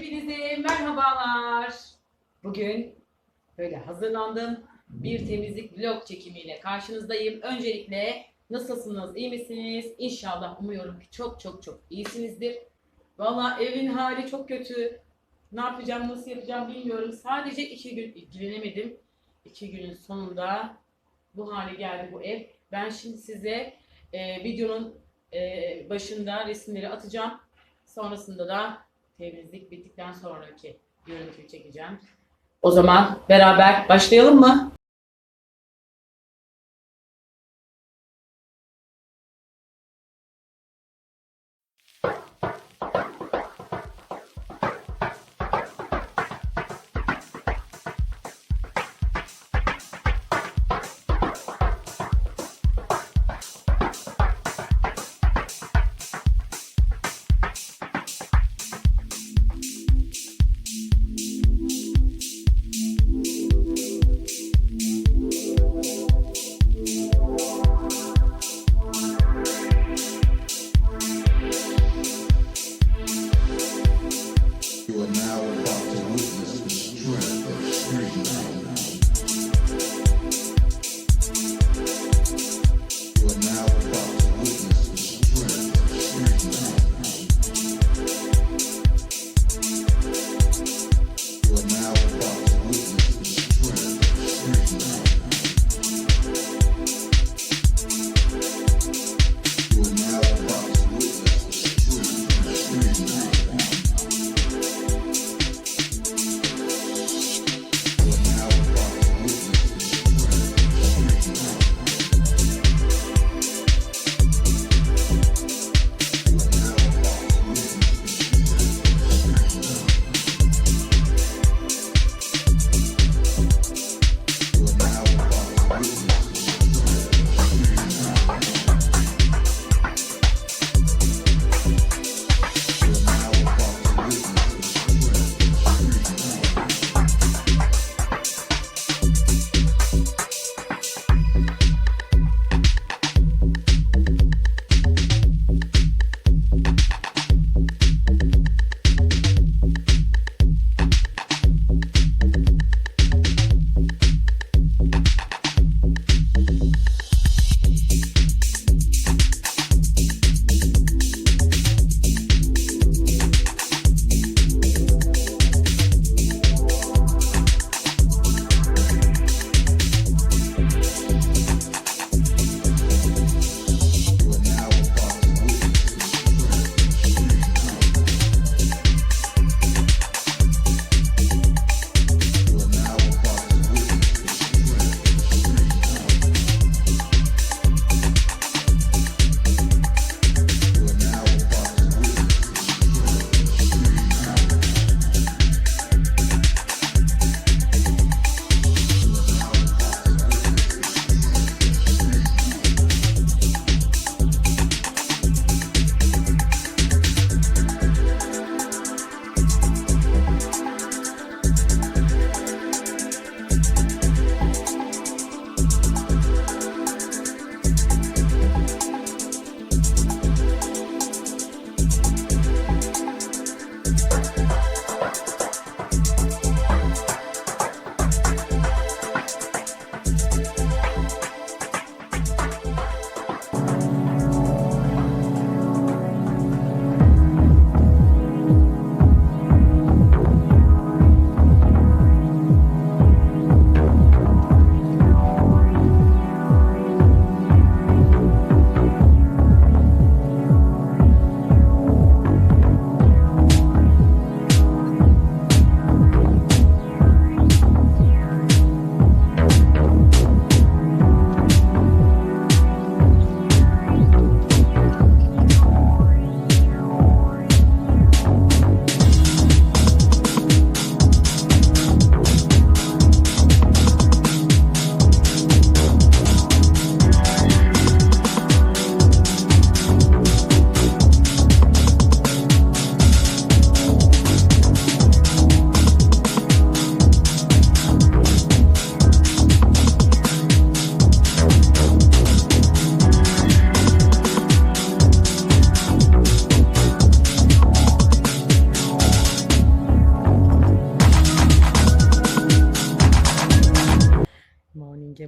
Hepinize merhabalar. Bugün böyle hazırlandım. Bir temizlik vlog çekimiyle karşınızdayım. Öncelikle nasılsınız, iyi misiniz? İnşallah umuyorum ki çok çok çok iyisinizdir. Valla evin hali çok kötü. Ne yapacağım, nasıl yapacağım bilmiyorum. Sadece iki gün ilgilenemedim. İki günün sonunda bu hale geldi bu ev. Ben şimdi size e, videonun e, başında resimleri atacağım. Sonrasında da temizlik bittikten sonraki görüntüyü çekeceğim. O zaman beraber başlayalım mı?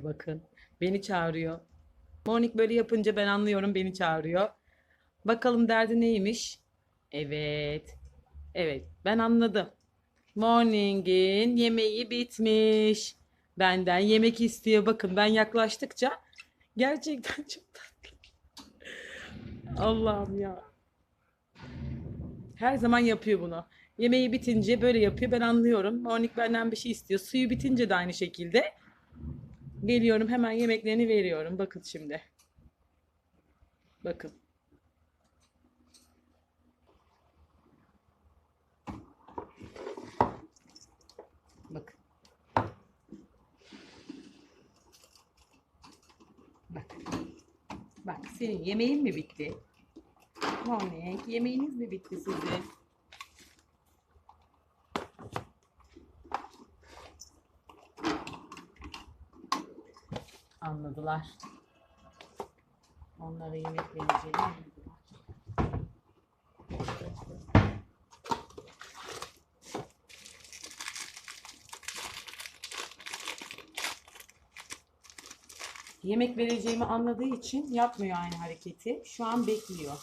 Bakın. Beni çağırıyor. Morning böyle yapınca ben anlıyorum beni çağırıyor. Bakalım derdi neymiş? Evet. Evet ben anladım. Morning'in yemeği bitmiş. Benden yemek istiyor. Bakın ben yaklaştıkça gerçekten çok tatlı. Allah'ım ya. Her zaman yapıyor bunu. Yemeği bitince böyle yapıyor. Ben anlıyorum. Morning benden bir şey istiyor. Suyu bitince de aynı şekilde. Geliyorum hemen yemeklerini veriyorum. Bakın şimdi. Bakın. Bak. Bak senin yemeğin mi bitti? Morning yemeğiniz mi bitti sizin? Anladılar. Onlara yemek vereceğini anladılar. Yemek vereceğimi anladığı için yapmıyor aynı hareketi. Şu an bekliyor.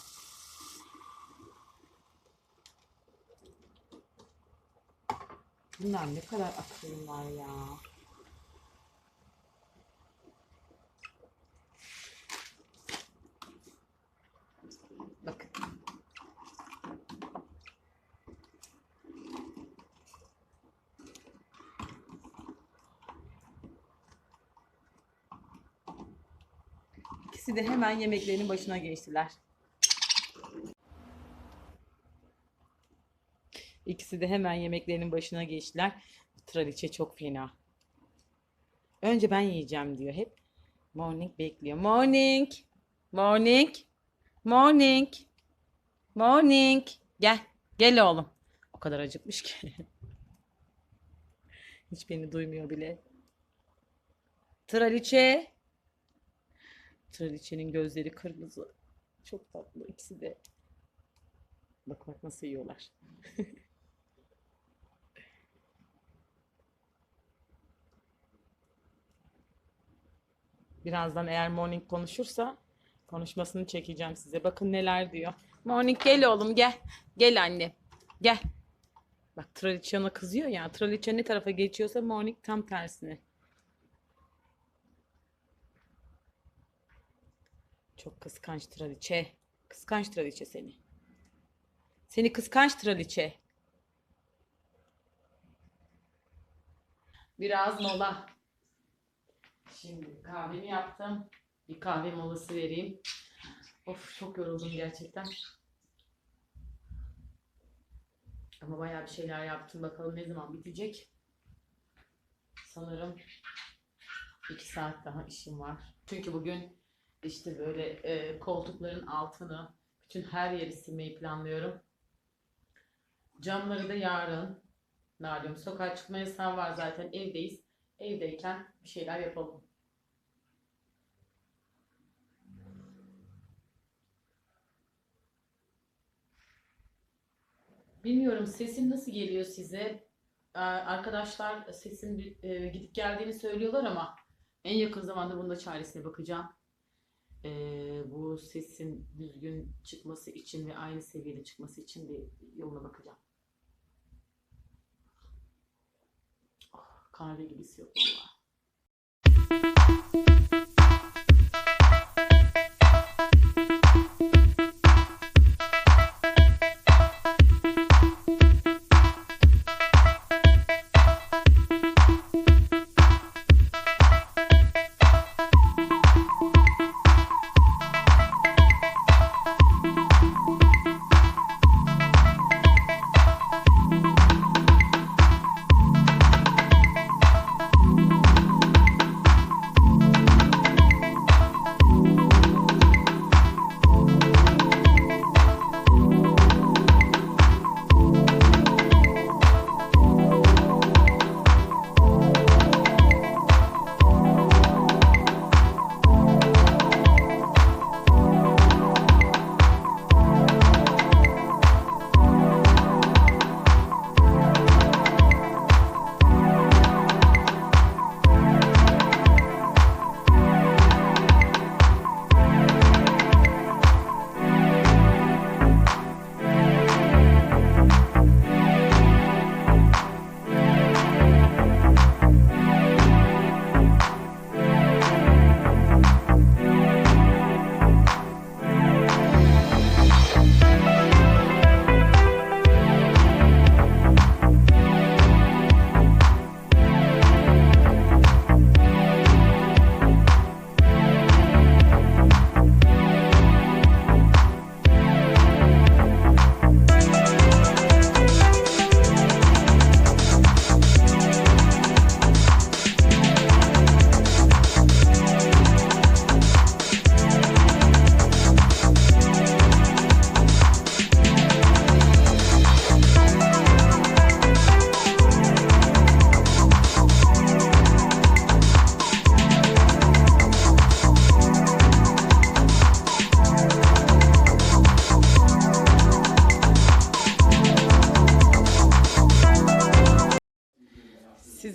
Bunlar ne kadar akıllılar ya. Bakın. İkisi de hemen yemeklerinin başına geçtiler. İkisi de hemen yemeklerinin başına geçtiler. Traliçe çok fena. Önce ben yiyeceğim diyor hep. Morning bekliyor. Morning. Morning. Morning. Morning. Gel. Gel oğlum. O kadar acıkmış ki. Hiç beni duymuyor bile. Traliçe. Traliçenin gözleri kırmızı. Çok tatlı ikisi de. Bak bak nasıl yiyorlar. Birazdan eğer Morning konuşursa konuşmasını çekeceğim size. Bakın neler diyor. Morning gel oğlum gel. Gel anne. Gel. Bak Traliçe ona kızıyor ya. Traliçe ne tarafa geçiyorsa Morning tam tersine. Çok kıskanç Traliçe. Kıskanç Traliçe seni. Seni kıskanç Traliçe. Biraz mola. Şimdi kahvemi yaptım. Bir kahve molası vereyim. Of çok yoruldum gerçekten. Ama bayağı bir şeyler yaptım. Bakalım ne zaman bitecek. Sanırım iki saat daha işim var. Çünkü bugün işte böyle e, koltukların altını, bütün her yeri silmeyi planlıyorum. Camları da yarın. Malum sokağa çıkma yasağı var zaten evdeyiz. Evdeyken bir şeyler yapalım. Bilmiyorum sesim nasıl geliyor size? Arkadaşlar sesin e, gidip geldiğini söylüyorlar ama en yakın zamanda bunda çaresine bakacağım. Ee, bu sesin düzgün çıkması için ve aynı seviyede çıkması için bir yoluna bakacağım. Oh, kahve gibisi yok.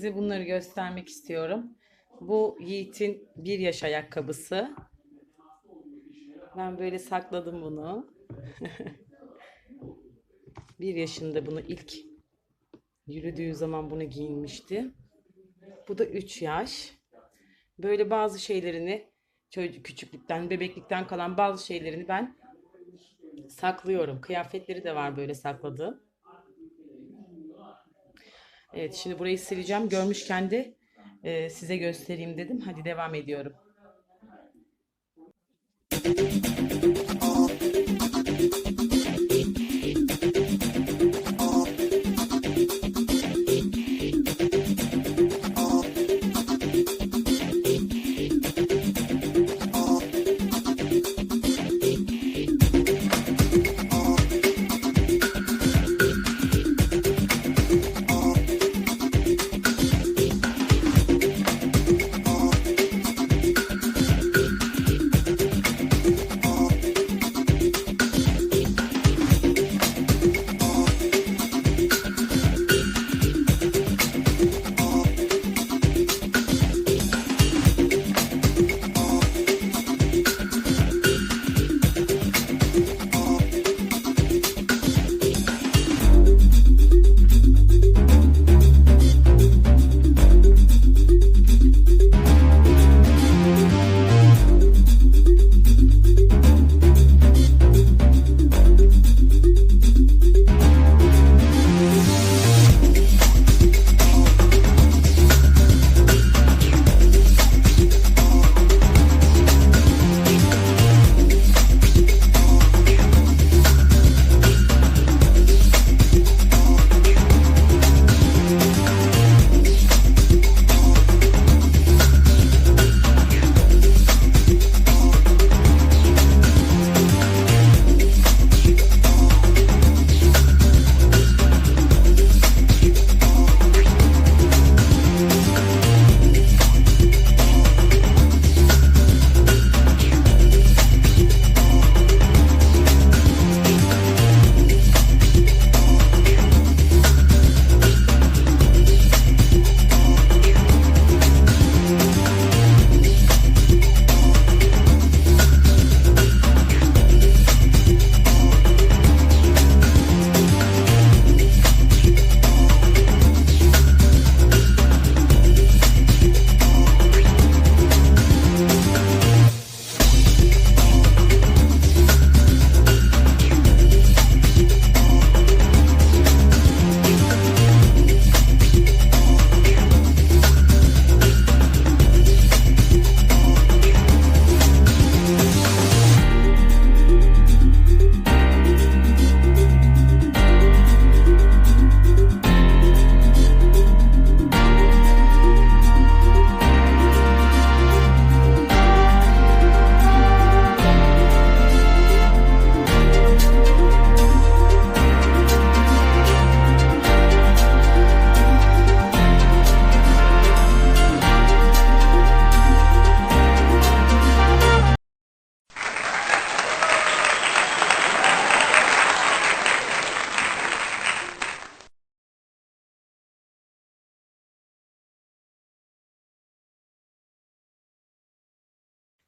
Size bunları göstermek istiyorum. Bu Yiğit'in bir yaş ayakkabısı. Ben böyle sakladım bunu. bir yaşında bunu ilk yürüdüğü zaman bunu giyinmişti. Bu da 3 yaş. Böyle bazı şeylerini çocuk küçüklükten, bebeklikten kalan bazı şeylerini ben saklıyorum. Kıyafetleri de var böyle sakladığım. Evet şimdi burayı sileceğim. Görmüşken de e, size göstereyim dedim. Hadi devam ediyorum.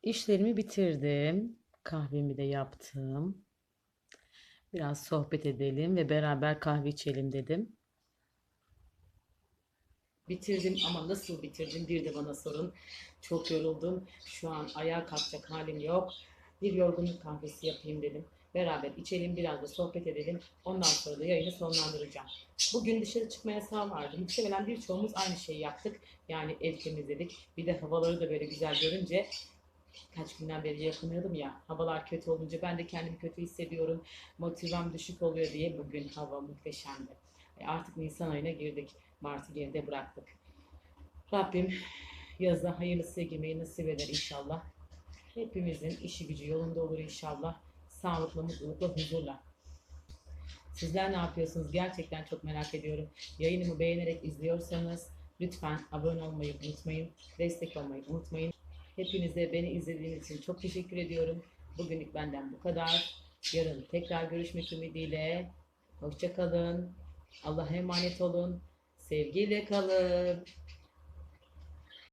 İşlerimi bitirdim. Kahvemi de yaptım. Biraz sohbet edelim ve beraber kahve içelim dedim. Bitirdim ama nasıl bitirdim bir de bana sorun. Çok yoruldum. Şu an ayağa kalkacak halim yok. Bir yorgunluk kahvesi yapayım dedim. Beraber içelim biraz da sohbet edelim. Ondan sonra da yayını sonlandıracağım. Bugün dışarı çıkma yasağı vardı. Muhtemelen birçoğumuz aynı şeyi yaptık. Yani ev temizledik. Bir de havaları da böyle güzel görünce kaç günden beri yakınıyordum ya. Havalar kötü olunca ben de kendimi kötü hissediyorum. Motivem düşük oluyor diye bugün hava muhteşemdi. E artık Nisan ayına girdik. Mart'ı geride bıraktık. Rabbim yazda hayırlısı girmeyi nasip eder inşallah. Hepimizin işi gücü yolunda olur inşallah. Sağlıkla, mutlulukla, huzurla. Sizler ne yapıyorsunuz? Gerçekten çok merak ediyorum. Yayınımı beğenerek izliyorsanız lütfen abone olmayı unutmayın. Destek olmayı unutmayın. Hepinize beni izlediğiniz için çok teşekkür ediyorum. Bugünlük benden bu kadar. Yarın tekrar görüşmek ümidiyle. Hoşça kalın. Allah'a emanet olun. Sevgiyle kalın.